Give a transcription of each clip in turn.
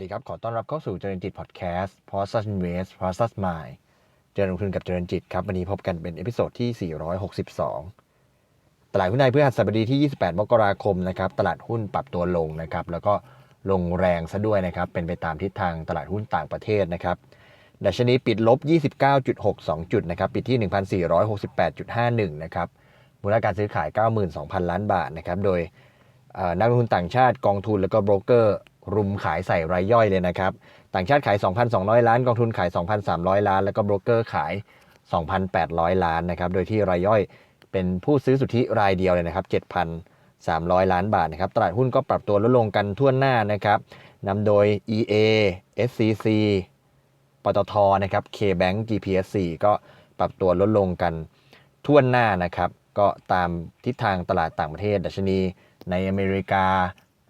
ดีครับ ขอต้อนรับเข้าสู่เจริญจิตพอดแคสต์ p o s t Invest p o s t Mind เจริญลงทุนกับเจริญจิตครับ วันนี้พบกันเป็นเอพิโซดที่ 462 ตลาดหุ้นไทยเพื่อหัสบดีที่ 28 มกราคมนะครับ ตลาดหุ้นปรับตัวลงนะครับ แล้วก็ลงแรงซะด้วยนะครับ เป็นไปตามทิศทางตลาดหุ้นต่างประเทศนะครับ ดัชนีปิดลบ 29.62 จุดนะครับ ปิดที่ 1,468.51 นะครับ มูลค่าการซื้อขาย 92,000 ล้านบาทนะครับ โดยนักลงทุนต่างชาติกองทุนแล้วก็โบรกเกอร์ รุมขายใส่รายย่อยเลยนะครับ ต่างชาติขาย 2,200 ล้าน กองทุนขาย 2,300 ล้าน แล้วก็โบรกเกอร์ขาย 2,800 ล้านนะครับ โดยที่รายย่อยเป็นผู้ซื้อสุทธิรายเดียวเลยนะครับ 7,300 ล้านบาทนะครับ ตลาดหุ้นก็ปรับตัวลดลงกันทั่วหน้านะครับนำโดย EA SCC ปตทนะครับ KBank GPSC ก็ปรับตัวลดลงกันทั่วหน้านะครับ ก็ตามทิศทางตลาดต่างประเทศ ดัชนีในอเมริกา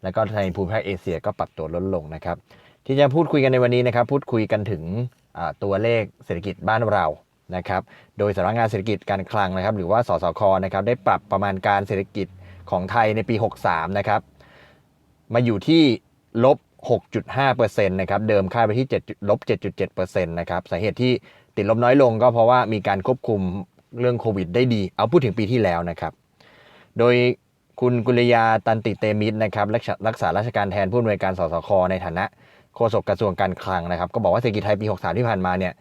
แล้วก็ในภูมิภาคเอเชียก็ปรับตัวลดลงนะครับ ที่จะพูดคุยกันในวันนี้นะครับ พูดคุยกันถึงตัวเลขเศรษฐกิจบ้านเรานะครับ โดยสำนักงานเศรษฐกิจการคลังนะครับ หรือว่าสสคนะครับได้ปรับประมาณการเศรษฐกิจของไทยในปี 63 นะครับ มาอยู่ที่ลบ 6.5%นะครับ เดิมคาดไปที่7ลบ 7.7%นะครับ สาเหตุที่ติดลบน้อยลงก็เพราะว่ามีการควบคุมเรื่องโควิดได้ดี เอาพูดถึงปีที่แล้วนะครับ โดย คุณกุลยาตันติเตมิตรนะครับรักษารักษาราชการแทนผู้อำนวยการสสคในฐานะโฆษกกระทรวงการคลังนะครับ ก็บอกว่าเศรษฐกิจไทยปี 63 ที่ผ่านมาเนี่ย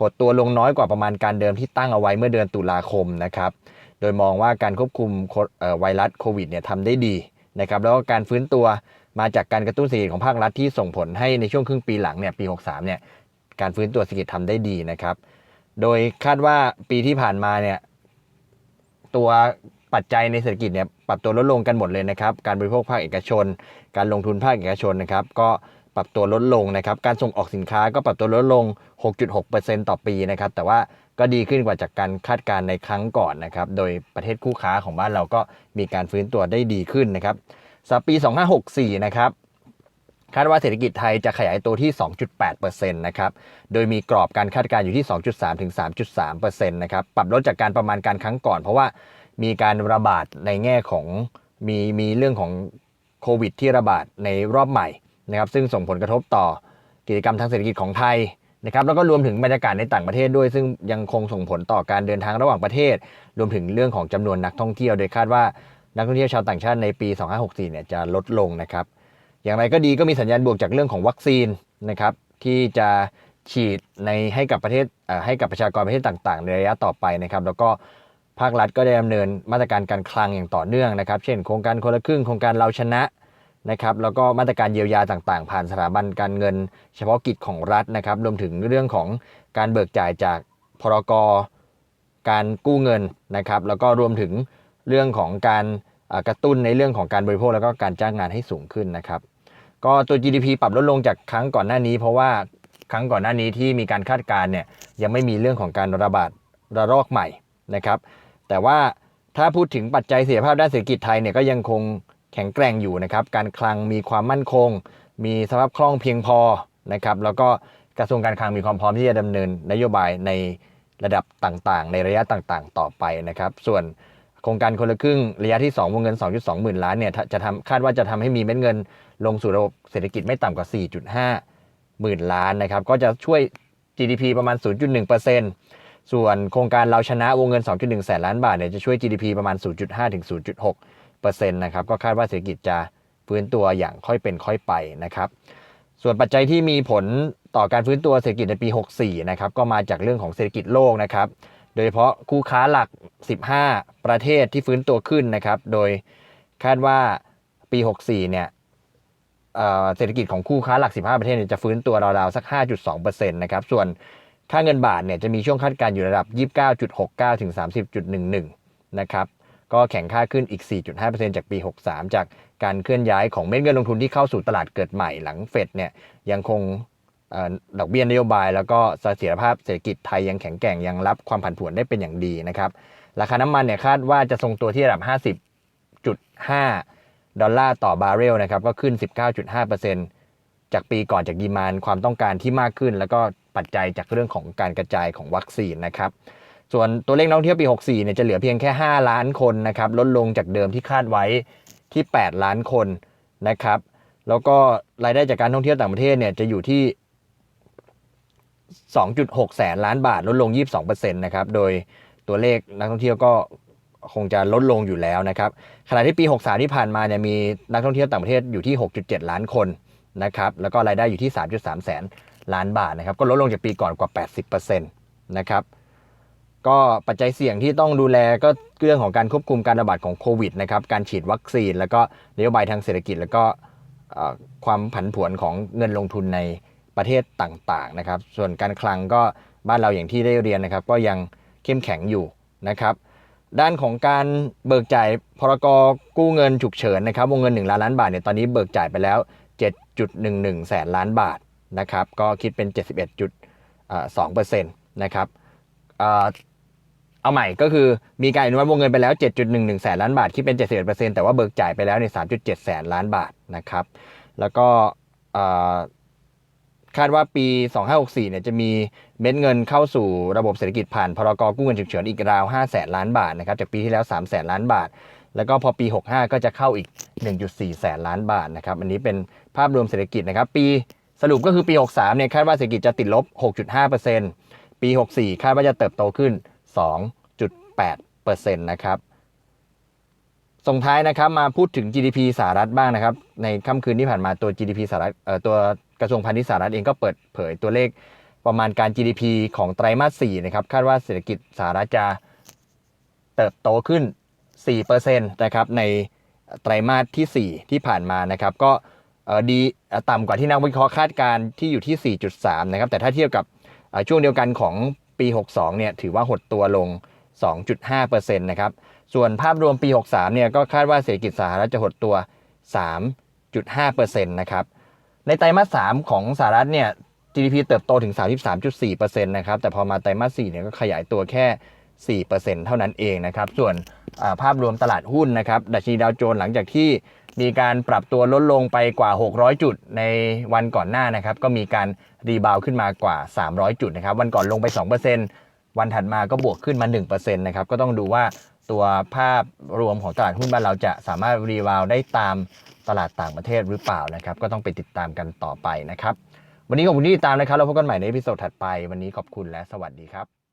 หดตัวลงน้อยกว่าประมาณการเดิมที่ตั้งเอาไว้เมื่อเดือนตุลาคมนะครับ โดยมองว่าการควบคุมไวรัสโควิดเนี่ยทำได้ดีนะครับ แล้วก็การฟื้นตัวมาจากการกระตุ้นเศรษฐกิจของภาครัฐที่ส่งผลให้ในช่วงครึ่งปีหลังเนี่ยปี 63 เนี่ยการฟื้นตัวเศรษฐกิจทำได้ดีนะครับ โดยคาดว่าปีที่ผ่านมาเนี่ยตัว ปัจจัยในเศรษฐกิจเนี่ยปรับตัวลดลงกันหมดเลยนะครับ การบริโภคภาคเอกชน การลงทุนภาคเอกชนนะครับ ก็ปรับตัวลดลงนะครับ การส่งออกสินค้าก็ปรับตัวลดลง 6.6%ต่อปีนะครับ แต่ว่าก็ดีขึ้นกว่าจากการคาดการณ์ในครั้งก่อนนะครับ โดยประเทศคู่ค้าของบ้านเราก็มีการฟื้นตัวได้ดีขึ้นนะครับสำหรับปี 2564 นะครับคาดว่าเศรษฐกิจไทยจะขยายตัวที่ 2.8%นะครับ โดยมีกรอบการคาดการณ์อยู่ที่ 2.3 ถึง 3.3%นะครับ ปรับลดจากการประมาณการครั้งก่อน เพราะว่า มีการระบาดในแง่ของมีมีเรื่องของโควิด ที่ระบาดในรอบใหม่นะครับซึ่งส่งผลกระทบต่อกิจกรรมทางเศรษฐกิจของไทยนะครับแล้วก็รวมถึงบรรยากาศในต่างประเทศด้วย ซึ่งยังคงส่งผลต่อการเดินทางระหว่างประเทศ รวมถึงเรื่องของจำนวนนักท่องเที่ยวโดยคาดว่านักท่องเที่ยวชาวต่างชาติในปี 2564 เนี่ยจะลดลงนะครับ อย่างไรก็ดีก็มีสัญญาณบวกจากเรื่องของวัคซีนนะครับที่จะฉีดในให้กับประเทศเอ่อให้กับประชากรประเทศต่าง ๆ ในระยะต่อไปนะครับ แล้วก็ ภาครัฐก็ได้ดำเนินมาตรการการคลังอย่างต่อเนื่องนะครับ เช่นโครงการคนละครึ่งโครงการเราชนะนะครับแล้วก็มาตรการเยียวยาต่างๆ ผ่านสถาบันการเงิน เฉพาะกิจของรัฐนะครับรวมถึงเรื่องของการเบิกจ่ายจากพรกรการกู้เงินนะครับ แล้วก็รวมถึงเรื่องของการกระตุ้นในเรื่องของการบริโภคแล้วก็การจ้างงานให้สูงขึ้นนะครับ ก็ตัว GDP ปรับลดลงจากครั้งก่อนหน้านี้ เพราะว่าครั้งก่อนหน้านี้ที่มีการคาดการณ์เนี่ยยังไม่มีเรื่องของการระบาดระลอกใหม่นะครับ แต่ว่าถ้าพูดถึงปัจจัยเสียภาพด้านเศรษฐกิจไทยเนี่ยก็ยังคงแข็งแกร่งอยู่นะครับการคลังมีความมั่นคง มีสภาพคล่องเพียงพอนะครับแล้วก็กระทรวงการคลังมีความพร้อมที่จะดำเนินนโยบายในระดับต่างๆ ในระยะต่างๆ ต่อไปนะครับ ส่วนโครงการคนละครึ่งระยะที่ 2 วงเงิน 2.2 หมื่นล้านเนี่ยจะทำคาดว่าจะทำให้มีเม็ดเงินลงสู่ระบบเศรษฐกิจไม่ต่ำกว่า 4.5 หมื่นล้านนะครับ ก็จะช่วย GDP ประมาณ 0.1% ส่วนโครงการเราชนะวงเงิน 2.1 แสนล้านบาทเนี่ยจะช่วย GDP ประมาณ 0.5 ถึง 0.6%นะครับก็คาดว่าเศรษฐกิจจะฟื้นตัวอย่างค่อยเป็นค่อยไปนะครับ ส่วนปัจจัยที่มีผลต่อการฟื้นตัวเศรษฐกิจในปี 64 นะครับก็มาจากเรื่องของเศรษฐกิจโลกนะครับ โดยเฉพาะคู่ค้าหลัก 15 ประเทศที่ฟื้นตัวขึ้นนะครับ โดยคาดว่าปี 64 เนี่ยเอ่อเศรษฐกิจของคู่ค้าหลัก 15 ประเทศจะฟื้นตัวราวๆสัก 5.2%นะครับส่วน ค่าเงินบาทเนี่ยจะมีช่วงคาดการณ์อยู่ระดับ 29.69 ถึง 30.11 นะครับก็แข่งค่าขึ้นอีก 4.5%จากปี 63 จากการเคลื่อนย้ายของเม็ดเงินลงทุนที่เข้าสู่ตลาดเกิดใหม่หลังเฟดเนี่ยยังคงดอกเบี้ยนโยบาย แล้วก็เสถียรภาพเศรษฐกิจไทยยังแข็งแกร่งยังรับความผันผวนได้เป็นอย่างดีนะครับราคาน้ำมันเนี่ยคาดว่าจะทรงตัวที่ระดับ 50.5 ดอลลาร์ต่อบาร์เรลนะครับก็ขึ้น 19.5%จากปีก่อนจากดีมานความต้องการที่มากขึ้น แล้วก็ ปัจจัยจากเรื่องของการกระจายของวัคซีนนะครับ ส่วนตัวเลขนักท่องเที่ยวปี 64เนี่ยจะเหลือเพียงแค่ 5 ล้านคนนะครับ ลดลงจากเดิมที่คาดไว้ที่ 8 ล้านคนนะครับ แล้วก็รายได้จากการท่องเที่ยวต่างประเทศเนี่ยจะอยู่ที่ 2.6 แสนล้านบาท ลดลง 22%นะครับ โดยตัวเลขนักท่องเที่ยวก็คงจะลดลงอยู่แล้วนะครับ ขณะที่ปี 63 ที่ผ่านมาเนี่ยมีนักท่องเที่ยวต่างประเทศอยู่ที่ 6.7 ล้านคนนะครับ แล้วก็รายได้อยู่ที่ 3.3 แสน ล้านบาทนะครับ ก็ลดลงจากปีก่อนกว่า 80%นะครับก็ปัจจัยเสี่ยงที่ต้องดูแลก็เรื่องของการควบคุมการระบาดของโควิดนะครับการฉีดวัคซีน แล้วก็นโยบายทางเศรษฐกิจ แล้วก็ความผันผวนของเงินลงทุนในประเทศต่างๆนะครับ ส่วนการคลังก็บ้านเราอย่างที่ได้เรียนนะครับ ก็ยังเข้มแข็งอยู่นะครับ ด้านของการเบิกจ่ายพรกกู้เงินฉุกเฉินนะครับวงเงิน1ล้านล้านบาทเนี่ยตอนนี้เบิกจ่ายไปแล้ว 7.11 แสนล้านบาท นะครับ ก็คิดเป็น 71.2%นะครับเอาใหม่ก็คือมีการอนุมัติวงเงินไปแล้ว 7.11 แสนล้านบาท คิดเป็น 71%แต่ว่าเบิกจ่ายไปแล้วใน3.7 แสนล้านบาทนะครับ แล้วก็คาดว่าปี 2564 เนี่ยจะมีเม็ดเงินเข้าสู่ระบบเศรษฐกิจผ่านพรกกู้เงินฉุกเฉินอีกราว 5 แสนล้านบาทนะครับ จากปีที่แล้ว 3 แสนล้านบาท แล้วก็พอปี 65 ก็จะเข้าอีก 1.4 แสนล้านบาทนะครับ อันนี้เป็นภาพรวมเศรษฐกิจนะครับ ปี สรุปก็คือปี 63 เนี่ยคาดว่าเศรษฐกิจจะติดลบ 6.5%ปี 64 คาดว่าจะเติบโตขึ้น 2.8%นะครับ ส่งท้ายนะครับมาพูดถึง GDP สหรัฐบ้างนะครับ ในค่ำคืนที่ผ่านมาตัว GDP สหรัฐเอ่อตัวกระทรวงพาณิชย์สหรัฐเองก็เปิดเผยตัวเลขประมาณการ GDP ของไตรมาส 4 นะครับ คาดว่าเศรษฐกิจสหรัฐจะเติบโตขึ้น 4%นะครับในไตรมาสที่ 4 ที่ผ่านมานะครับ ก็ ดีต่ำกว่าที่นักวิเคราะห์คาดการณ์ที่อยู่ที่ 4.3 นะครับ แต่ถ้าเทียบกับช่วงเดียวกันของปี 62 เนี่ยถือว่าหดตัวลง 2.5%นะครับ ส่วนภาพรวมปี 63 เนี่ยก็คาดว่าเศรษฐกิจสหรัฐจะหดตัว 3.5%นะครับ ในไตรมาส 3 ของสหรัฐเนี่ย GDP เติบโตถึง 33.4%นะครับ แต่พอมาไตรมาส 4 เนี่ยก็ขยายตัวแค่ 4%เท่านั้นเองนะครับ ส่วนภาพรวมตลาดหุ้นนะครับ ดัชนีดาวโจนส์หลังจากที่ มีการปรับตัวลดลงไปกว่า 600 จุดในวันก่อนหน้านะครับ ก็มีการรีบาวขึ้นมากว่า 300 จุดนะครับ วันก่อนลงไป 2%วันถัดมาก็บวกขึ้นมา 1%นะครับ ก็ต้องดูว่าตัวภาพรวมของตลาดหุ้นบ้านเราจะสามารถรีบาวได้ตามตลาดต่างประเทศหรือเปล่านะครับ ก็ต้องไปติดตามกันต่อไปนะครับ วันนี้ขอบคุณที่ติดตามนะครับ แล้วพบกันใหม่ในพิโซดถัดไป วันนี้ขอบคุณและสวัสดีครับ